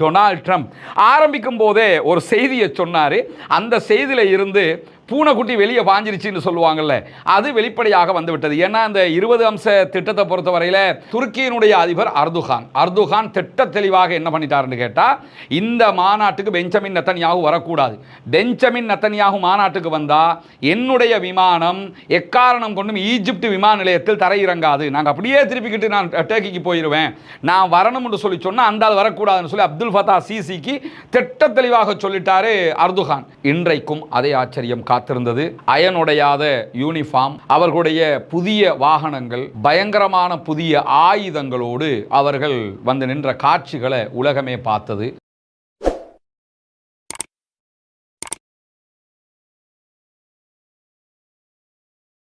Donald Trump. ஆரம்பிக்கும் போதே ஒரு செய்தியை சொன்னார். அந்த செய்தியில் இருந்து பூனைக்குட்டி வெளியே பாஞ்சிருச்சுன்னு சொல்லுவாங்கல்ல அது வெளிப்படையாக வந்துவிட்டது. ஏன்னா இந்த இருபது அம்ச திட்டத்தை பொறுத்தவரையில் துருக்கியினுடைய அதிபர் அர்துகான். அர்துகான் திட்ட தெளிவாக என்ன பண்ணிட்டாருன்னு கேட்டால் இந்த மாநாட்டுக்கு பெஞ்சமின் நத்தன்யாகு வரக்கூடாது. பெஞ்சமின் நத்தன்யாகு மாநாட்டுக்கு வந்தால் என்னுடைய விமானம் எக்காரணம் கொண்டும் ஈஜிப்ட் விமான நிலையத்தில் தரையிறங்காது. நாங்கள் அப்படியே திருப்பிக்கிட்டு நான் டேக்கிக்கு போயிடுவேன் நான் வரணும்னு சொல்லி சொன்னால் அந்த ஆள் வரக்கூடாதுன்னு சொல்லி அப்துல் ஃபத்தா சிசிக்கு திட்ட தெளிவாக சொல்லிட்டாரு அர்துகான். இன்றைக்கும் அதே ஆச்சரியம் காத்திருந்தது. அயனுடையாத யூனிஃபார்ம் அவர்களுடைய புதிய வாகனங்கள் பயங்கரமான புதிய ஆயுதங்களோடு அவர்கள் வந்து நின்ற காட்சிகளை உலகமே பார்த்தது.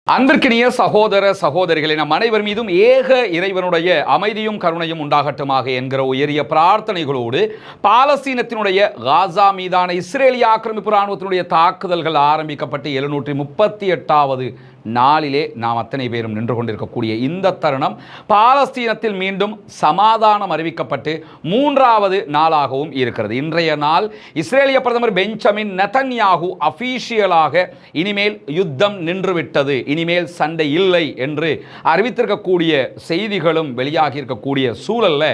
அன்பிற்கினிய சகோதர சகோதரிகளின் நம் அனைவர் மீதும் ஏக இறைவனுடைய அமைதியும் கருணையும் உண்டாகட்டுமாக என்கிற உயரிய பிரார்த்தனைகளோடு பாலஸ்தீனத்தினுடைய காசா மீதான இஸ்ரேலிய ஆக்கிரமிப்பு இராணுவத்தினுடைய தாக்குதல்கள் ஆரம்பிக்கப்பட்டு எழுநூற்றி முப்பத்தி எட்டாவது நாளிலே நாம் அத்தனை பேரும் நின்று கொண்டிருக்கக்கூடிய இந்த தருணம் பாலஸ்தீனத்தில் மீண்டும் சமாதானம் அறிவிக்கப்பட்டு மூன்றாவது நாளாகவும் இருக்கிறது. இன்றைய நாள் இஸ்ரேலிய பிரதமர் பெஞ்சமின் நெதன்யாகு அஃபீஷியலாக இனிமேல் யுத்தம் நின்றுவிட்டது. இனிமேல் சண்டை இல்லை என்று அறிவித்திருக்கக்கூடிய செய்திகளும் வெளியாகி இருக்கக்கூடிய சூழல்ல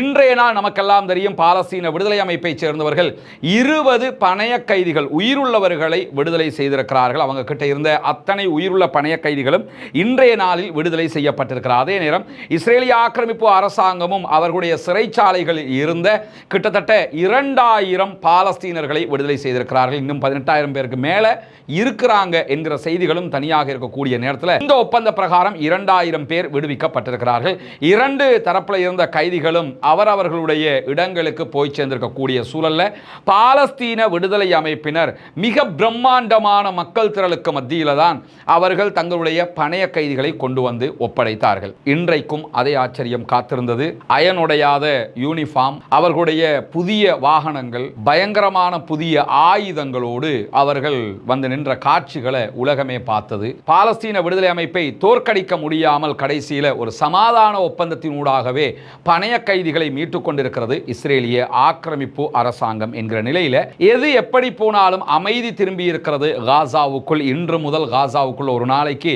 இன்றைய நாள் நமக்கெல்லாம் தெரியும் பாலஸ்தீன விடுதலை அமைப்பைச் சேர்ந்தவர்கள் இருபது பணைய கைதிகள் உயிருள்ளவர்களை விடுதலை செய்திருக்கிறார்கள். அவங்க கிட்ட இருந்த அத்தனை உயிருள்ள பணைய கைதிகளும் இன்றைய நாளில் விடுதலை செய்யப்பட்டிருக்கிறார். அதே நேரம் இஸ்ரேலிய ஆக்கிரமிப்பு அரசாங்கமும் அவர்களுடைய சிறைச்சாலைகளில் இருந்த கிட்டத்தட்ட இரண்டாயிரம் பாலஸ்தீனர்களை விடுதலை செய்திருக்கிறார்கள். இன்னும் பதினெட்டாயிரம் பேருக்கு மேலே இருக்கிறாங்க என்கிற செய்திகளும் தனியாக இருக்கக்கூடிய நேரத்தில் இந்த ஒப்பந்த பிரகாரம் இரண்டாயிரம் பேர் விடுவிக்கப்பட்டிருக்கிறார்கள். இரண்டு தரப்பில் இருந்த கைதிகளும் அவரவர்களுடைய இடங்களுக்கு போய் சேர்ந்திருக்கக்கூடிய சூழல்ல பாலஸ்தீன விடுதலை அமைப்பினர் மிக பிரம்மாண்டமான மக்கள் திரளுக்கு மத்தியில் தான் அவர்கள் தங்களுடைய பணைய கைதிகளை கொண்டு வந்து ஒப்படைத்தார்கள். இன்றைக்கும் அதே ஆச்சரியம் காத்திருந்தது. அயனுடையாத யூனிஃபார்ம் அவர்களுடைய புதிய வாகனங்கள் பயங்கரமான புதிய ஆயுதங்களோடு அவர்கள் வந்து நின்ற காட்சிகளை உலகமே பார்த்தது. பாலஸ்தீன விடுதலை அமைப்பை தோற்கடிக்க முடியாமல் கடைசியில் ஒரு சமாதான ஒப்பந்தத்தினூடாகவே பணைய கைதிகளை மீட்டுக் கொண்டிருக்கிறது இஸ்ரேலிய ஆக்கிரமிப்பு அரசாங்கம் என்கிற நிலையில். எது எப்படி போனாலும் அமைதி திரும்பி இருக்கிறது. காசாவுக்குள் இன்று முதல் காசாவுக்குள் ஒரு நாளைக்கு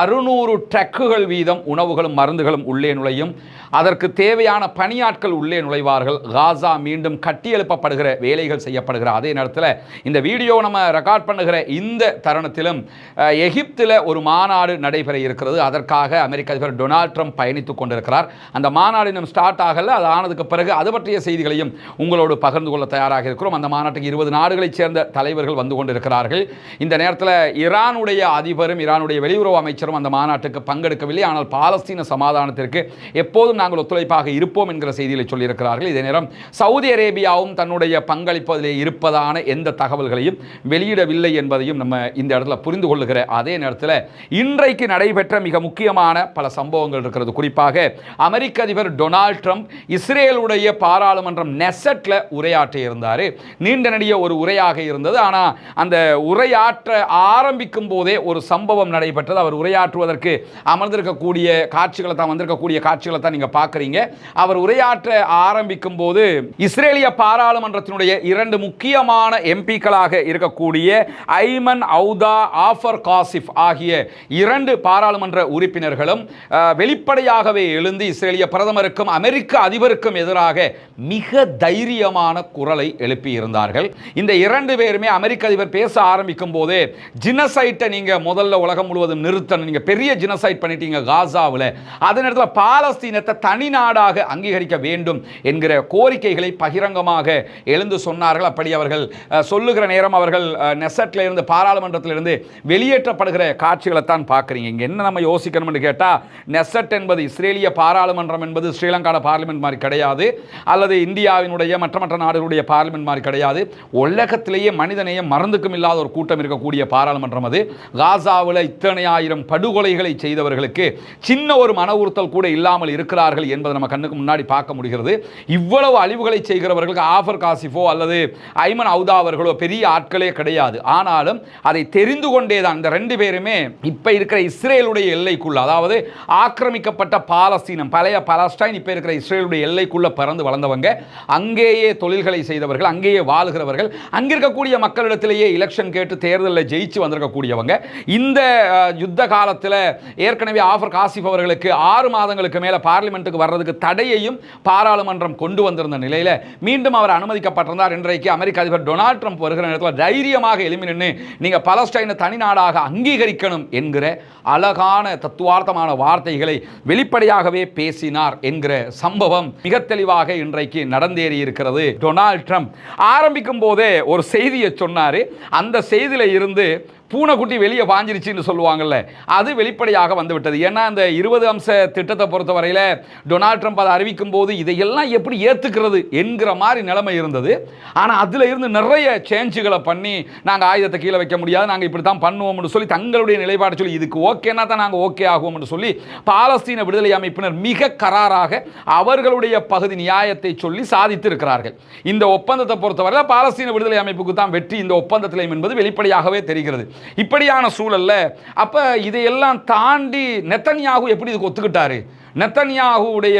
அறுநூறு ட்ரக்குகள் வீதம் உணவுகளும் மருந்துகளும் உள்ளே நுழையும். அதற்கு தேவையான பணியாட்கள் உள்ளே நுழைவார்கள். காசா மீண்டும் கட்டியெழுப்பப்படுகிற வேலைகள் செய்யப்படுகிற அதே நேரத்தில் இந்த வீடியோ நம்ம ரெக்கார்ட் பண்ணுகிற இந்த தருணத்திலும் எகிப்தில் ஒரு மாநாடு நடைபெற இருக்கிறது. அதற்காக அமெரிக்க அதிபர் டொனால்ட் ட்ரம்ப் பயணித்துக் கொண்டிருக்கிறார். அந்த மாநாடு இன்னும் ஸ்டார்ட் ஆகல. அது ஆனதுக்கு பிறகு அது பற்றிய செய்திகளையும் உங்களோடு பகிர்ந்து கொள்ள தயாராக இருக்கிறோம். அந்த மாநாட்டுக்கு இருபது நாடுகளைச் சேர்ந்த தலைவர்கள் வந்து கொண்டிருக்கிறார்கள். இந்த நேரத்தில் ஈரானுடைய அதிபரும் ஈரானுடைய வெளியுறவு அமைச்சரும் அந்த மாநாட்டுக்கு பங்கெடுக்கவில்லை. ஆனால் பாலஸ்தீன சமாதானத்திற்கு எப்போதும் நாங்கள் ஒத்துழைப்பாக இருப்போம் என்கிற செய்திகளை சொல்லியிருக்கிறார்கள். இதே நேரம் சவுதி அரேபியாவும் தன்னுடைய பங்களிப்பதிலே இருப்பதான எந்த தகவல்களையும் வெளியிடவில்லை என்பதையும் நம்ம இந்த இடத்துல புரிந்து கொள்ளுகிற அதே நேரத்தில் இன்றைக்கு நடைபெற்ற மிக முக்கியமான பல சம்பவங்கள் இருக்கிறது. குறிப்பாக அமெரிக்க அதிபர் டொனால்ட் ட்ரம்ப் இஸ்ரேலுடைய பாராளுமன்றம் நெசட்டில் உரையாற்றி இருந்தார். நீண்ட நடிக ஒரு உரையாக இருந்தது. ஆனால் அந்த உரையாற்ற ஆரம்பிக்கும் போதே ஒரு சம்பவம் நடைபெற்றது. அவர் உரையாற்றுவதற்கு அமர்ந்திருக்கக்கூடிய காட்சிகளை தான் வந்திருக்கக்கூடிய காட்சிகளை தான் நீங்கள் பார்க்குறீங்க. அவர் உரையாற்ற ஆரம்பிக்கும் போது இஸ்ரேலிய பாராளுமன்றத்தினுடைய இரண்டு முக்கியமான எம்பிக்களாக இருக்கக்கூடிய ஐமன் அவுதா ஆஃபர் காசிஃப் ஆகிய இரண்டு பாராளுமன்ற உறுப்பினர்களும் வெளிப்படையாகவே எழுந்து இஸ்ரேலிய பிரதமருக்கும் அமெரிக்க அதிபருக்கும் எதிராக மிக தைரியமான குரலை எழுப்பியிருந்தார்கள். இந்த இரண்டு பேருமே அமெரிக்க அதிபர் பேச ஆரம்பிக்கும் போதே ஜினசைட்டை நீங்க முதல்ல உலகம் முழுவதும் நிறுத்தணும். நீங்க பெரிய ஜினசைட் பண்ணிட்டீங்க காசாவில். அதே நேரத்தில் பாலஸ்தீனத்தை தனி நாடாக அங்கீகரிக்க வேண்டும் என்கிற கோரிக்கைகளை பகிரங்கமாக எழுந்து சொன்னார்கள். அப்படி அவர்கள் சொல்லுகிற நேரம் அவர்கள் நெசட்டில் நெசட்ல இருந்து பாராளுமன்றத்திலிருந்து வெளியேற்றப்படுகிற காட்சிகளை தான் பார்க்குறீங்க. இங்கே என்ன நம்ம யோசிக்கணும்னு கேட்டால் நெசட் என்பது இஸ்ரேலிய பாராளுமன்றம் என்பது ஸ்ரீலங்காட பார்லிமெண்ட் மாதிரி கிடையாது. அல்லது இந்தியாவினுடைய மற்ற மற்ற நாடுகளுடைய பார்லிமெண்ட் மாதிரி கிடையாது. உலகத்திலேயே மனிதநேயம் மறந்துக்கும் இல்லாத ஒரு கூட்டம் இருக்கக்கூடிய பாராளுமன்றம் அது. காசாவில் இத்தனை ஆயிரம் படுகொலைகளை செய்தவர்களுக்கு சின்ன ஒரு மன உறுத்தல் கூட இல்லாமல் இருக்கிறார் செய்தார்கள் என்பதை நம்ம கண்ணுக்கு முன்னாடி பார்க்க முடிகிறது. இவ்வளவு அழிவுகளை செய்கிறவர்களுக்கு ஆஃபர் காசிஃபோ அல்லது ஐமன் அவுதா அவர்களோ பெரிய ஆட்களே கிடையாது. ஆனாலும் அதை தெரிந்து கொண்டே தான் இந்த ரெண்டு பேருமே இப்போ இருக்கிற இஸ்ரேலுடைய எல்லைக்குள்ள அதாவது ஆக்கிரமிக்கப்பட்ட பாலஸ்தீனம் பழைய பாலஸ்டைன் இப்போ இருக்கிற இஸ்ரேலுடைய எல்லைக்குள்ள பிறந்து வளர்ந்தவங்க அங்கேயே தொழில்களை செய்தவர்கள் அங்கேயே வாழுகிறவர்கள் அங்கே இருக்கக்கூடிய மக்களிடத்திலேயே எலெக்ஷன் கேட்டு தேர்தலில் ஜெயிச்சு வந்திருக்கக்கூடியவங்க. இந்த யுத்த காலத்தில் ஏற்கனவே ஆஃபர் காசிஃப் அவர்களுக்கு ஆறு மாதங்களுக்கு மேலே பார்லிமெண்ட்டுக்கு வர்றதுக்கு தடையையும் பாராளுமன்றம் கொண்டு வந்திருந்த நிலையில் மீண்டும் அவர் அனுமதிக்கப்பட்டிருந்தார். இன்றைக்கு அமெரிக்க அதிபர் டொனால்ட் ட்ரம்ப் வருகிற நேரத்தில் தைரியமாக எழுமி நின்று நீங்கள் பலஸ்டைனை தனி நாடாக அங்கீகரிக்கணும் என்கிற அழகான தத்துவார்த்தமான வார்த்தைகளை வெளிப்படையாகவே பேசினார் என்கிற சம்பவம் மிக தெளிவாக இன்றைக்கு நடந்தேறி இருக்கிறது. டொனால்ட் ட்ரம்ப் ஆரம்பிக்கும் போதே ஒரு செய்தியை சொன்னார். அந்த செய்தியில் இருந்து பூனைக்குட்டி வெளியே பாஞ்சிருச்சுன்னு சொல்லுவாங்கல்ல அது வெளிப்படையாக வந்துவிட்டது. ஏன்னா அந்த இருபது அம்ச திட்டத்தை பொறுத்தவரையில் டொனால்ட் ட்ரம்ப் அதை அறிவிக்கும் போது இதையெல்லாம் எப்படி ஏற்றுக்கிறது என்கிற மாதிரி நிலைமை இருந்தது. ஆனால் அதில் இருந்து நிறைய சேஞ்சுகளை பண்ணி நாங்கள் ஆயுதத்தை கீழே வைக்க முடியாது நாங்கள் இப்படி தான் பண்ணுவோம்னு சொல்லி தங்களுடைய நிலைப்பாடு சொல்லி இதுக்கு ஓகேனா தான் நாங்கள் ஓகே ஆகுவோம்னு சொல்லி பாலஸ்தீன விடுதலை அமைப்பினர் மிக கராராக அவர்களுடைய பகுதி நியாயத்தை சொல்லி சாதித்து இருக்கிறார்கள் இந்த ஒப்பந்தத்தை பொறுத்தவரையில் பாலஸ்தீன விடுதலை அமைப்புக்கு தான் வெற்றி இந்த ஒப்பந்தத்திலையும் என்பது வெளிப்படையாகவே தெரிகிறது. இப்படியான சூழல்ல அப்ப இதையெல்லாம் தாண்டி நெத்தன்யாகு எப்படி இதுக்கு ஒத்துக்கிட்டாரு? நெத்தன்யாகுடைய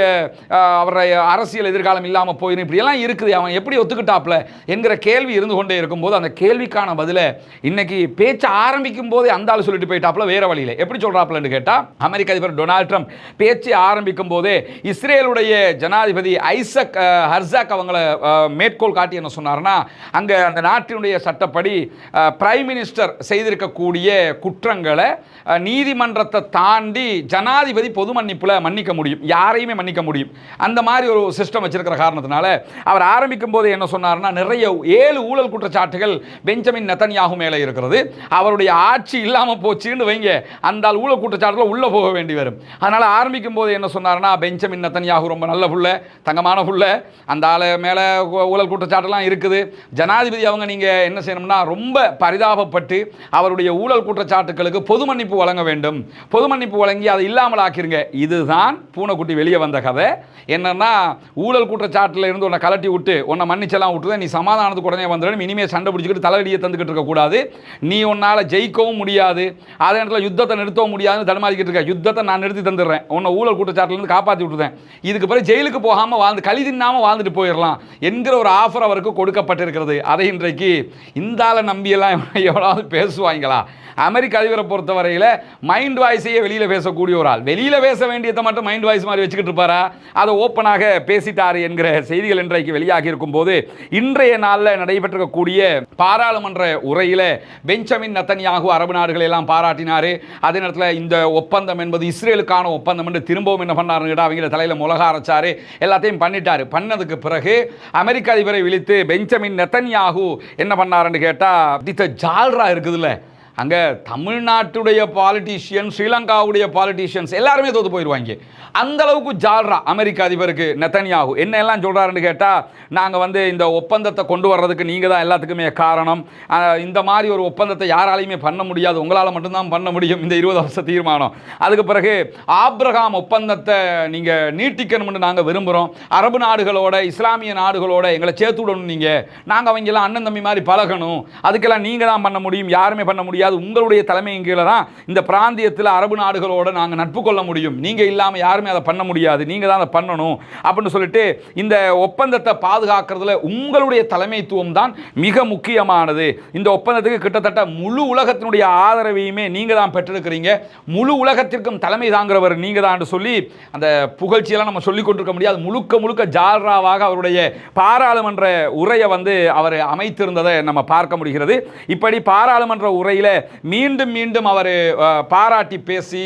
அவருடைய அரசியல் எதிர்காலம் இல்லாமல் போயிடும் இப்படியெல்லாம் இருக்குது. அவன் எப்படி ஒத்துக்கிட்டாப்ல என்கிற கேள்வி இருந்து கொண்டே இருக்கும்போது அந்த கேள்விக்கான பதிலை இன்னைக்கு பேச்சு ஆரம்பிக்கும் போதே அந்த ஆள் சொல்லிட்டு போயிட்டாப்ல வேற வழியில். எப்படி சொல்கிறாப்லன்னு கேட்டால் அமெரிக்க அதிபர் டொனால்ட் ட்ரம்ப் பேச்சு ஆரம்பிக்கும் போதே இஸ்ரேலுடைய ஜனாதிபதி ஐசக் ஹர்சாக் அவங்கள மேற்கோள் காட்டி என்ன சொன்னார்னா அங்கே அந்த நாட்டினுடைய சட்டப்படி பிரைம் மினிஸ்டர் செய்திருக்கக்கூடிய குற்றங்களை நீதிமன்றத்தை தாண்டி ஜனாதிபதி பொது மன்னிப்பில் மன்னிக்க முடியும். யாரையுமே மன்னிக்க முடியும். அந்த மாதிரி ஒரு சிஸ்டம் வச்சிருக்கிற காரணத்தினால அவர் ஆரம்பிக்கும் போது என்ன சொன்னார்னா நிறைய ஏழு ஊழல் குற்றச்சாட்டுகள் பெஞ்சமின் நெத்தன்யாகு மேலே இருக்கிறது. அவருடைய ஆட்சி இல்லாமல் போச்சுன்னு வைங்க. அந்த ஊழல் குற்றச்சாட்டில் உள்ள போக வேண்டி வரும். அதனால ஆரம்பிக்கும் போது என்ன சொன்னார்னா பெஞ்சமின் நெத்தன்யாகு ரொம்ப நல்ல புள்ள தங்கமான புள்ள. அந்த ஆள் மேலே ஊழல் குற்றச்சாட்டுலாம் இருக்குது. ஜனாதிபதி அவங்க நீங்க என்ன செய்யணும்னா ரொம்ப பரிதாபப்பட்டு அவருடைய ஊழல் குற்றச்சாட்டுகளுக்கு பொது மன்னிப்பு வழங்க வேண்டும். பொது மன்னிப்பு வழங்கி அதை இல்லாமல் ஆக்கிருங்க இதுதான் பூனைக்குட்டி வெளியே வந்த கதை. என்னன்னா ஊழல் குற்றச்சாட்டில் இருந்து உன்னை கலட்டி விட்டு உன்னை மன்னிச்செல்லாம் விட்டுதான் நீ சமாதானத்துக்கு உடனே வந்துடணும் இனிமேல் சண்டை பிடிச்சிக்கிட்டு தலையடியை தந்துக்கிட்டு இருக்கக்கூடாது நீ உன்னால் ஜெயிக்கவும் முடியாது. அதே நேரத்தில் யுத்தத்தை நிறுத்தவும் முடியாதுன்னு தடுமாறிக்கிட்டு இருக்க. யுத்தத்தை நான் நிறுத்தி தந்துடுறேன். உன்னை ஊழல் குற்றச்சாட்டிலேருந்து காப்பாற்றி விட்டுதேன் இதுக்கு பிறகு ஜெயிலுக்கு போகாமல் வாழ்ந்து கழி தின்னாமல் வாழ்ந்துட்டு போயிடலாம். என்கிற ஒரு ஆஃபர் அவருக்கு கொடுக்கப்பட்டிருக்கிறது. அதை இன்றைக்கு இந்தால நம்பியெல்லாம் எவ்வளவு பேசுவாங்களா? அமெரிக்க அதிபரை பொறுத்தவரையில் மைண்ட் வாய்ஸையே வெளியில் பேசக்கூடிய ஒரு ஆள். வெளியில் பேச வேண்டியதை மட்டும் மைண்ட் வாய்ஸ் மாதிரி வச்சுக்கிட்டு இருப்பாரா? அதை ஓப்பனாக பேசிட்டாரு என்கிற செய்திகள் இன்றைக்கு வெளியாகி இருக்கும்போது இன்றைய நாளில் நடைபெற்றிருக்கக்கூடிய பாராளுமன்ற உரையில் பெஞ்சமின் நத்தன்யாகு அரபு நாடுகளை எல்லாம் பாராட்டினார். அதே நேரத்தில் இந்த ஒப்பந்தம் என்பது இஸ்ரேலுக்கான ஒப்பந்தம் என்று திரும்பவும் என்ன பண்ணாருன்னு கேட்டால் அவங்கள தலையில் முலக அரைச்சார் எல்லாத்தையும் பண்ணிட்டார். பண்ணதுக்கு பிறகு அமெரிக்க அதிபரை விழித்து பெஞ்சமின் நெத்தன்யாகு என்ன பண்ணாருன்னு கேட்டால் ஜால்ரா இருக்குதுல்ல. அங்கே தமிழ்நாட்டுடைய பாலிட்டிஷியன் ஸ்ரீலங்காவுடைய பாலிட்டிஷியன்ஸ் எல்லாருமே தோத்து போயிடுவாங்க. அந்த அளவுக்கு ஜால்ரா அமெரிக்க அதிபருக்கு நெத்தனியாகு. என்ன எல்லாம் சொல்கிறாருன்னு கேட்டால் நாங்கள் வந்து இந்த ஒப்பந்தத்தை கொண்டு வர்றதுக்கு நீங்கள் தான் எல்லாத்துக்குமே காரணம். இந்த மாதிரி ஒரு ஒப்பந்தத்தை யாராலையுமே பண்ண முடியாது. உங்களால் மட்டும்தான் பண்ண முடியும் இந்த இருபது வருஷ தீர்மானம். அதுக்கு பிறகு ஆப்ரஹாம் ஒப்பந்தத்தை நீங்கள் நீட்டிக்கணும்னு நாங்கள் விரும்புகிறோம் அரபு நாடுகளோட இஸ்லாமிய நாடுகளோட எங்களை சேர்த்து விடணும் நீங்கள் நாங்கள் அவங்கெல்லாம் அண்ணன் தம்பி மாதிரி பழகணும். அதுக்கெல்லாம் நீங்கள் தான் பண்ண முடியும். யாருமே பண்ண முடியாது. உங்களுடைய தலைமையின் கீழே தான் இந்த பிராந்தியத்தில் அரபு நாடுகளோட நாங்கள் நட்பு கொள்ள முடியும். நீங்கள் இல்லாமல் யாருமே அதை பண்ண முடியாது. நீங்கள் தான் அதை பண்ணணும் அப்படின்னு சொல்லிட்டு இந்த ஒப்பந்தத்தை பாதுகாக்கிறதுல உங்களுடைய தலைமைத்துவம் தான் மிக முக்கியமானது. இந்த ஒப்பந்தத்துக்கு கிட்டத்தட்ட முழு உலகத்தினுடைய ஆதரவையுமே நீங்கள் தான் பெற்றிருக்கிறீங்க. முழு உலகத்திற்கும் தலைமை தாங்கிறவர் நீங்கள் தான் சொல்லி அந்த புகழ்ச்சியெல்லாம் நம்ம சொல்லிக் கொண்டிருக்க முடியாது. முழுக்க முழுக்க ஜால்ராவாக அவருடைய பாராளுமன்ற உரையை வந்து அவர் அமைத்திருந்ததை நம்ம பார்க்க முடிகிறது. இப்படி பாராளுமன்ற உரையில் மீண்டும் மீண்டும் அவர் பாராட்டி பேசி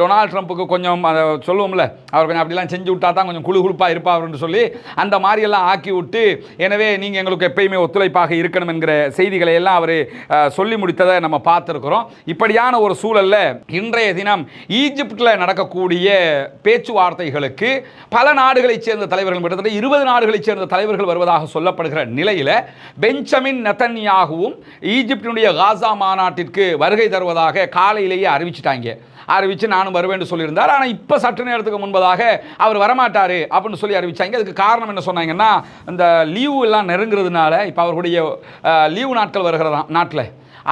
டொனால்ட் ட்ரம்ப்புக்கு கொஞ்சம் அதை சொல்லுவோம்ல அவர் கொஞ்சம் அப்படிலாம் செஞ்சு விட்டா தான் கொஞ்சம் குழு குழுப்பாக இருப்பார்னு சொல்லி அந்த மாதிரியெல்லாம் ஆக்கி விட்டு எனவே நீங்கள் எங்களுக்கு எப்பயுமே ஒத்துழைப்பாக இருக்கணும் என்கிற செய்திகளை எல்லாம் அவர் சொல்லி முடித்ததை நம்ம பார்த்துருக்குறோம். இப்படியான ஒரு சூழல்ல இன்றைய தினம் ஈஜிப்டில் நடக்கக்கூடிய பேச்சுவார்த்தைகளுக்கு பல நாடுகளைச் சேர்ந்த தலைவர்கள் கிட்டத்தட்ட இருபது நாடுகளைச் சேர்ந்த தலைவர்கள் வருவதாக சொல்லப்படுகிற நிலையில் பெஞ்சமின் நெத்தன்யாகவும் ஈஜிப்டினுடைய காசா மாநாட்டிற்கு மாநாட்டிற்கு வருகை தருவதாக காலையிலேயே அறிவிச்சிட்டாங்க. அறிவித்து நானும் வருவேன் சொல்லியிருந்தார். ஆனால் இப்போ சற்று நேரத்துக்கு முன்பதாக அவர் வரமாட்டார் அப்படின்னு சொல்லி அறிவித்தாங்க அதுக்கு காரணம் என்ன சொன்னாங்கன்னா இந்த லீவு எல்லாம் நெருங்குறதுனால இப்போ அவருடைய லீவு நாட்கள் வருகிறதாம் நாட்டில்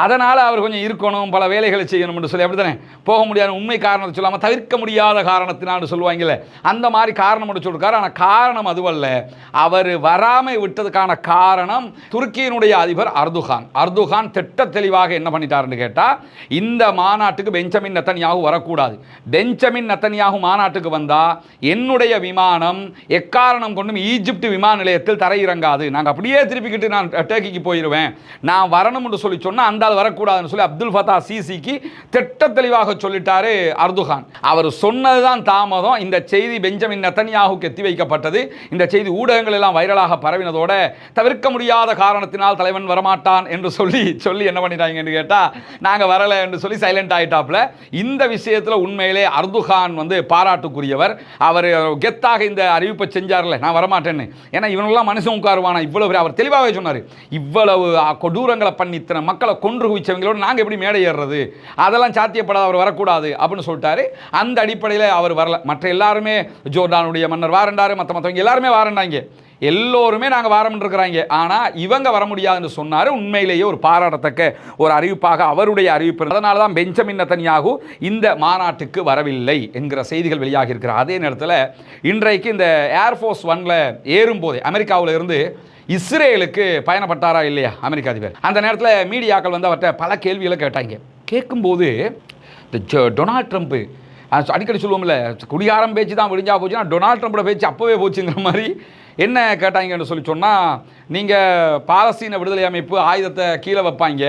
அதனால் அவர் கொஞ்சம் இருக்கணும் பல வேலைகளை செய்யணும்னு சொல்லி அப்படி தானே போக முடியாத உண்மை காரணத்தை சொல்லாமல் தவிர்க்க முடியாத காரணத்தினான்னு சொல்லுவாங்கல்ல அந்த மாதிரி காரணம் மட்டும் சொல்லிருக்காரு. ஆனால் காரணம் அதுவல்ல அவர் வராமல் விட்டதுக்கான காரணம் துருக்கியினுடைய அதிபர் அர்துகான். அர்துகான் திட்ட தெளிவாக என்ன பண்ணிட்டாருன்னு கேட்டால் இந்த மாநாட்டுக்கு பெஞ்சமின் நத்தனியாகு வரக்கூடாது. பெஞ்சமின் நத்தனியாகு மாநாட்டுக்கு வந்தால் என்னுடைய விமானம் எக்காரணம் கொண்டும் ஈஜிப்ட் விமான நிலையத்தில் தரையிறங்காது. நாங்கள் அப்படியே திருப்பிக்கிட்டு நான் டேக்கிக்கு போயிடுவேன் நான் வரணும்னு சொல்லி சொன்னால் அந்த வந்தால் வரக்கூடாதுன்னு சொல்லி அப்துல் ஃபத்தா சிசிக்கு திட்ட தெளிவாக சொல்லிட்டாரு அர்துகான். அவர் சொன்னதுதான் தாமதம். இந்த செய்தி பெஞ்சமின் நத்தனியாகுக்கு எத்தி வைக்கப்பட்டது. இந்த செய்தி ஊடகங்கள் எல்லாம் வைரலாக பரவினதோட தவிர்க்க முடியாத காரணத்தினால் தலைவன் வரமாட்டான் என்று சொல்லி சொல்லி என்ன பண்ணிட்டாங்கன்னு கேட்டால் நாங்கள் வரலை என்று சொல்லி சைலண்ட் ஆயிட்டாப்ல இந்த விஷயத்தில் உண்மையிலே அர்துகான் வந்து பாராட்டுக்குரியவர். அவர் கெத்தாக இந்த அறிவிப்பை செஞ்சார்ல நான் வரமாட்டேன்னு. ஏன்னா இவனெல்லாம் மனுஷன் உட்காருவானா? இவ்வளவு அவர் தெளிவாகவே சொன்னார். இவ்வளவு கொடூரங்களை பண்ணி இத்தனை மக்களை கொன்று குவிச்சவங்களோட நாங்கள் எப்படி மேடை ஏறுறது? அதெல்லாம் சாத்தியப்படாத அவர் வரக்கூடாது அப்படின்னு சொல்லிட்டாரு. அந்த அடிப்படையில் அவர் வரல. மற்ற எல்லாருமே ஜோர்டானுடைய மன்னர் வாரண்டாரு மற்ற மற்றவங்க எல்லாருமே வாரண்டாங்க. எல்லோருமே நாங்கள் வாரம் இருக்கிறாங்க. ஆனால் இவங்க வர முடியாதுன்னு சொன்னார். உண்மையிலேயே ஒரு பாராட்டத்தக்க ஒரு அறிவிப்பாக அவருடைய அறிவிப்பு. அதனால தான் பெஞ்சமின் நத்தனியாகு இந்த மாநாட்டுக்கு வரவில்லை என்கிற செய்திகள் வெளியாகி இருக்கிற அதே நேரத்தில் இன்றைக்கு இந்த ஏர்ஃபோர்ஸ் ஒன்ல ஏறும்போதே அமெரிக்காவில் இருந்து இஸ்ரேலுக்கு பயணப்பட்டாரா இல்லையா? அமெரிக்க அதிபர். அந்த நேரத்தில் மீடியாக்கள் வந்து அவர்கிட்ட பல கேள்விகளை கேட்டாங்க. கேட்கும்போது இந்த டொனால்ட் ட்ரம்ப்பு அடிக்கடி சொல்லுவோம்ல குடிகாரம் பேச்சு தான் விடிஞ்சா போச்சுன்னா டொனால்ட் ட்ரம்ப்போட பேச்சு அப்போவே போச்சுங்கிற மாதிரி என்ன கேட்டாங்கன்னு சொல்லி சொன்னால் நீங்கள் பாலஸ்தீன விடுதலை அமைப்பு ஆயுதத்தை கீழே வைப்பாங்க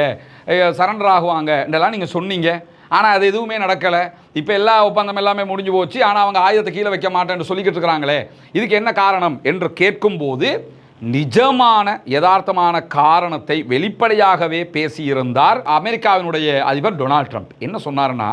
சரண்டர் ஆகுவாங்க இதெல்லாம் நீங்கள் சொன்னீங்க. ஆனால் அது எதுவுமே நடக்கலை. இப்போ எல்லா ஒப்பந்தம் எல்லாமே முடிஞ்சு போச்சு. ஆனால் அவங்க ஆயுதத்தை கீழே வைக்க மாட்டேன்னு சொல்லிக்கிட்டு இருக்கிறாங்களே. இதுக்கு என்ன காரணம் என்று கேட்கும்போது நிஜமான யதார்த்தமான காரணத்தை வெளிப்படையாகவே பேசியிருந்தார் அமெரிக்காவினுடைய அதிபர் டொனால்ட் ட்ரம்ப். என்ன சொன்னாருன்னா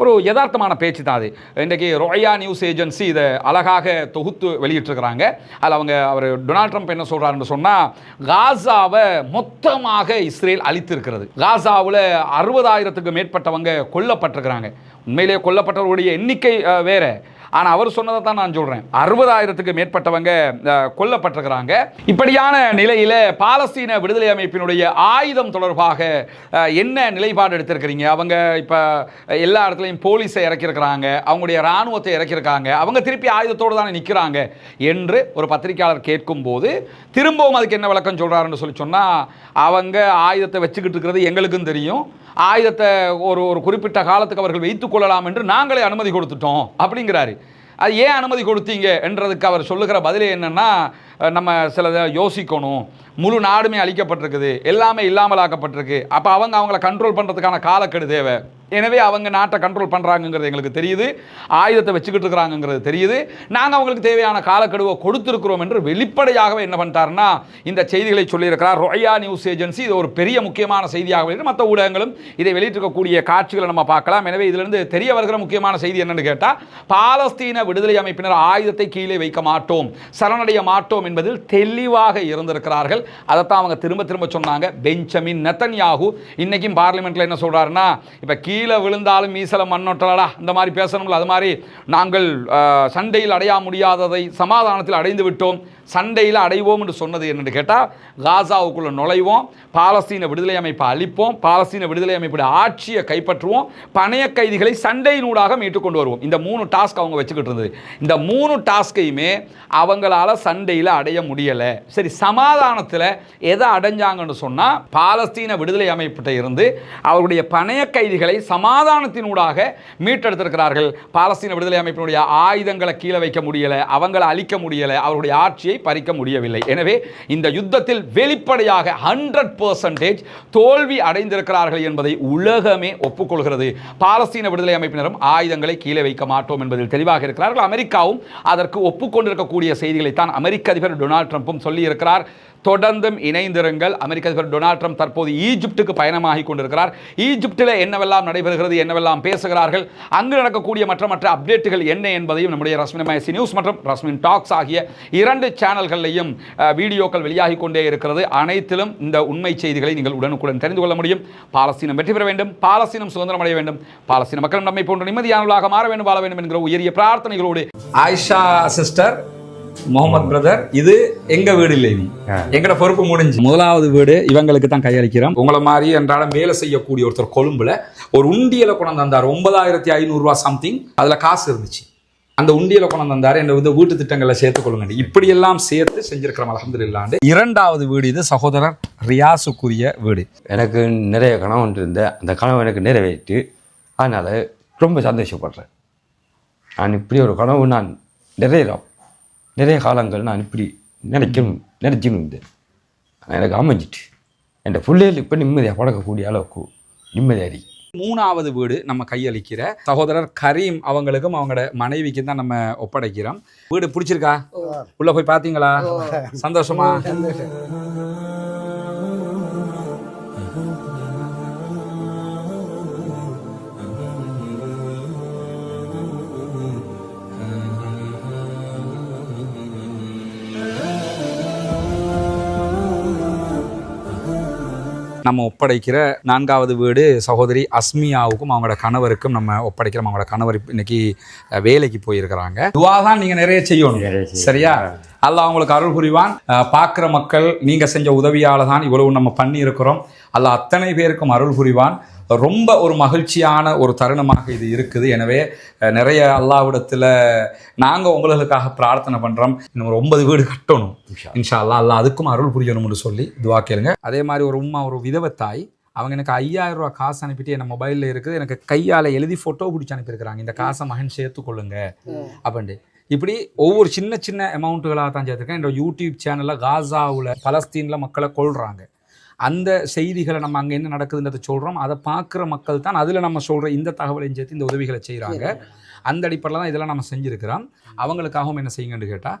ஒரு யதார்த்தமான பேச்சு தான் அது. இன்றைக்கி ரோயா நியூஸ் ஏஜென்சி இதை அழகாக தொகுத்து வெளியிட்டிருக்கிறாங்க. அதில் அவங்க அவர் டொனால்ட் ட்ரம்ப் என்ன சொல்கிறாருன்னு சொன்னால் காசாவை மொத்தமாக இஸ்ரேல் அழித்திருக்கிறது. காசாவில் அறுபதாயிரத்துக்கு மேற்பட்டவங்க கொல்லப்பட்டிருக்கிறாங்க. உண்மையிலேயே கொல்லப்பட்டவர்களுடைய எண்ணிக்கை வேறு. ஆனால் அவர் சொன்னதை தான் நான் சொல்கிறேன் அறுபதாயிரத்துக்கு மேற்பட்டவங்க கொல்லப்பட்டிருக்கிறாங்க. இப்படியான நிலையில் பாலஸ்தீன விடுதலை அமைப்பினுடைய ஆயுதம் தொடர்பாக என்ன நிலைப்பாடு எடுத்திருக்கிறீங்க? அவங்க இப்போ எல்லா இடத்துலையும் போலீஸை இறக்கியிருக்கிறாங்க அவங்களுடைய இராணுவத்தை இறக்கியிருக்காங்க அவங்க திருப்பி ஆயுதத்தோடு தானே நிற்கிறாங்க என்று ஒரு பத்திரிக்கையாளர் கேட்கும்போது திரும்பவும் அதுக்கு என்ன விளக்கம் சொல்கிறாருன்னு சொல்லி சொன்னால் அவங்க ஆயுதத்தை வச்சுக்கிட்டு இருக்கிறது எங்களுக்கும் தெரியும். ஆயுதத்தை ஒரு ஒரு குறிப்பிட்ட காலத்துக்கு அவர்கள் வைத்துக் கொள்ளலாம் என்று நாங்களே அனுமதி கொடுத்துட்டோம் அப்படிங்கிறாரு. அது ஏன் அனுமதி கொடுத்தீங்க என்றதுக்கு அவர் சொல்லுகிற பதிலே என்னென்னா நம்ம சிலதை யோசிக்கணும். முழு நாடுமே அழிக்கப்பட்டிருக்குது. எல்லாமே இல்லாமல் ஆக்கப்பட்டிருக்கு அப்போ அவங்க அவங்கள கண்ட்ரோல் பண்ணுறதுக்கான காலக்கெடு தேவை. எனவே அவங்க நாட்டை கண்ட்ரோல் பண்ணுறாங்கங்கிறது எங்களுக்கு தெரியுது. ஆயுதத்தை வச்சுக்கிட்டு இருக்கிறாங்கங்கிறது தெரியுது. நாங்கள் அவங்களுக்கு தேவையான காலக்கெடுவை கொடுத்துருக்கிறோம் என்று வெளிப்படையாகவே என்ன பண்ணிட்டாருன்னா இந்த செய்திகளை சொல்லியிருக்கிறார். ரொயா நியூஸ் ஏஜென்சி இது ஒரு பெரிய முக்கியமான செய்தியாக மற்ற ஊடகங்களும் இதை வெளியிட்டிருக்கக்கூடிய காட்சிகளை நம்ம பார்க்கலாம். எனவே இதிலிருந்து தெரிய வருகிற முக்கியமான செய்தி என்னென்னு கேட்டால் பாலஸ்தீன விடுதலை அமைப்பினர் ஆயுதத்தை கீழே வைக்க மாட்டோம் சரணடைய மாட்டோம் என்பதில் தெளிவாக இருந்திருக்கிறார்கள். அதைத்தான் அவங்க திரும்ப திரும்ப சொன்னாங்க. Benjamin Netanyahu. இன்னைக்கும் பார்லிமெண்ட்டில் என்ன சொல்கிறாருன்னா இப்போ கீழே விழுந்தாலும் மீசல மண்ணொட்டலடா இந்த மாதிரி பேசணும்ல. அது மாதிரி நாங்கள் சண்டையில் அடைய முடியாததை சமாதானத்தில் அடைந்து விட்டோம். சண்டையில் அடைவோம் என்று சொன்னது என்னென்னு கேட்டால் காசாவுக்குள்ளே நுழைவோம் பாலஸ்தீன விடுதலை அமைப்பை அழிப்போம் பாலஸ்தீன விடுதலை அமைப்புடைய ஆட்சியை கைப்பற்றுவோம் பணைய கைதிகளை சண்டையினூடாக மீட்டு கொண்டு வருவோம். இந்த மூணு டாஸ்க் அவங்க வச்சுக்கிட்டு இருந்தது. இந்த மூணு டாஸ்கையுமே அவங்களால சண்டையில் அடைய முடியலை. சரி சமாதானத்தில் எதை அடைஞ்சாங்கன்னு சொன்னால் பாலஸ்தீன விடுதலை அமைப்பிட்ட இருந்து அவருடைய பணைய கைதிகளை சமாதானத்தினூடாக மீட்டெடுத்திருக்கிறார்கள். பாலஸ்தீன விடுதலை அமைப்பினுடைய ஆயுதங்களை கீழே வைக்க முடியலை அவங்களை அழிக்க முடியலை அவருடைய ஆட்சியை பறிக்க முடியவில்லை. எனவே இந்த யுத்தத்தில் வெளிப்படையாக ஹண்ட்ரட் பர்சன்டேஜ் தோல்வி அடைந்திருக்கிறார்கள் என்பதை உலகமே ஒப்புக்கொள்கிறது. பாலஸ்தீன விடுதலை அமைப்பினரும் ஆயுதங்களை கீழே வைக்க மாட்டோம் என்பதில் தெளிவாக இருக்கிறார்கள். அமெரிக்காவும் அதற்கு ஒப்புக்கொண்டிருக்கக்கூடிய செய்திகளைத்தான் அமெரிக்க அதிபர் டொனால்ட் ட்ரம்ப்பும் சொல்லியிருக்கிறார். தொடர்ந்தும் இணைந்திருங்கள். அமெரிக்க அதிபர் டொனால்ட் ட்ரம்ப் தற்போது ஈஜிப்டுக்கு பயணமாகி கொண்டிருக்கிறார். ஈஜிப்டில் என்னவெல்லாம் நடைபெறுகிறது என்னவெல்லாம் பேசுகிறார்கள் அங்கு நடக்கக்கூடிய மற்ற மற்ற அப்டேட்டுகள் என்ன என்பதையும் நம்முடைய ரஸ்மின் மயசி நியூஸ் மற்றும் ரஸ்மின் டாக்ஸ் ஆகிய இரண்டு சேனல்கள்லையும் வீடியோக்கள் வெளியாகி கொண்டே இருக்கிறது. அனைத்திலும் இந்த உண்மை செய்திகளை நீங்கள் உடனுக்குடன் தெரிந்து கொள்ள முடியும். பாலஸ்தீனம் வெற்றி பெற வேண்டும். பாலஸ்தீனம் சுதந்திரம் அடைய வேண்டும். பாலஸ்தீன மக்கள் நம்மை போன்ற நிம்மதியானவர்களாக மாற வேண்டும் வாழ வேண்டும் என்கிற உயரிய பிரார்த்தனைகளோடு. ஆயிஷா சிஸ்டர் முகமது பிரதர் இது எங்க வீடு இல்லை நீ எங்கட பொறுப்பு முடிஞ்சு. முதலாவது வீடு இவங்களுக்கு தான் கையளிக்கிறோம். உங்களை மாதிரி என்றாலும் வேலை செய்யக்கூடிய ஒருத்தர் கொழும்புல ஒரு உண்டியலை கொண்டு வந்தார். ஒன்பதாயிரத்தி ஐநூறு ரூபா சம்திங் அதுல காசு இருந்துச்சு. அந்த உண்டியலை கொண்டு வந்தார். என்ன வந்து வீட்டு திட்டங்களை சேர்த்துக் கொள்ளுங்க இப்படி எல்லாம் சேர்த்து செஞ்சிருக்கிறோம் அலமதுல்லாண்டு இரண்டாவது வீடு இது சகோதரர் ரியாசுக்குரிய வீடு. எனக்கு நிறைய கனவு ஒன்று இருந்த அந்த கனவு எனக்கு நிறைவேற்றி அதனால் ரொம்ப சந்தோஷப்படுறேன். நான் இப்படி ஒரு கனவு நான் நிறைய நிறைய காலங்கள் நான் இப்படி நினைக்கணும் நினைச்சுன்னு இருந்தேன். எனக்கு அமைஞ்சிட்டு. என் பிள்ளைகள் இப்போ நிம்மதியாக பழக்கக்கூடிய அளவுக்கு நிம்மதியாக இருக்கு. மூணாவது வீடு நம்ம கையளிக்கிற சகோதரர் கரீம் அவங்களுக்கும் அவங்களோட மனைவிக்கும் தான் நம்ம ஒப்படைக்கிறோம். வீடு பிடிச்சிருக்கா? உள்ள போய் பாத்தீங்களா சந்தோஷமா. நம்ம ஒப்படைக்கிற நான்காவது வீடு சகோதரி அஸ்மியாவுக்கும் அவங்களோட கணவருக்கும் நம்ம ஒப்படைக்கிறோம். அவங்களோட கணவர் இன்னைக்கு வேலைக்கு போயிருக்கிறாங்க. துவா தான் நீங்க நிறைய செய்யணும். சரியா? அல்லாஹ் உங்களுக்கு அருள் புரிவான். பார்க்கிற மக்கள் நீங்க செஞ்ச உதவியால தான் இவ்வளவு நம்ம பண்ணி இருக்கிறோம் அல்லாஹ் அத்தனை பேருக்கும் அருள் புரிவான். ரொம்ப ஒரு மகிழ்ச்சியான ஒரு தருணமாக இது இருக்குது. எனவே நிறைய அல்லாவிடத்துல நாங்க உங்களுக்காக பிரார்த்தனை பண்றோம். இன்னும் ஒரு ஒன்பது வீடு கட்டணும். இன்ஷா அல்லாஹ். அல்லாஹ் அதுக்கும் அருள் புரியணும்னு சொல்லி துவா கேளுங்க. அதே மாதிரி ஒரு உம்மா ஒரு விதவை தாய் அவங்க எனக்கு ஐயாயிரம் ரூபா காசு அனுப்பிட்டு என் மொபைலில் இருக்குது. எனக்கு கையால் எழுதி ஃபோட்டோ பிடிச்சி அனுப்பியிருக்கிறாங்க. இந்த காசை மகன் சேர்த்துக்கொள்ளுங்க. அப்படின்ட்டு. இப்படி ஒவ்வொரு சின்ன சின்ன அமௌண்ட்டுகளாக தான் சேர்த்துருக்கேன். என்னோட யூடியூப் சேனலில் காசாவில் பலஸ்தீனில் மக்களை கொள்றாங்க அந்த செய்திகளை நம்ம அங்கே என்ன நடக்குதுன்றதை சொல்கிறோம் அதை பார்க்குற மக்கள் தான் அதில் நம்ம சொல்கிற இந்த தகவலையும் சேர்த்து இந்த உதவிகளை செய்கிறாங்க அந்த அடிப்படையில் தான் இதெல்லாம் நம்ம செஞ்சுருக்கிறோம். அவங்களுக்காகவும் என்ன செய்யுங்கன்னு கேட்டால்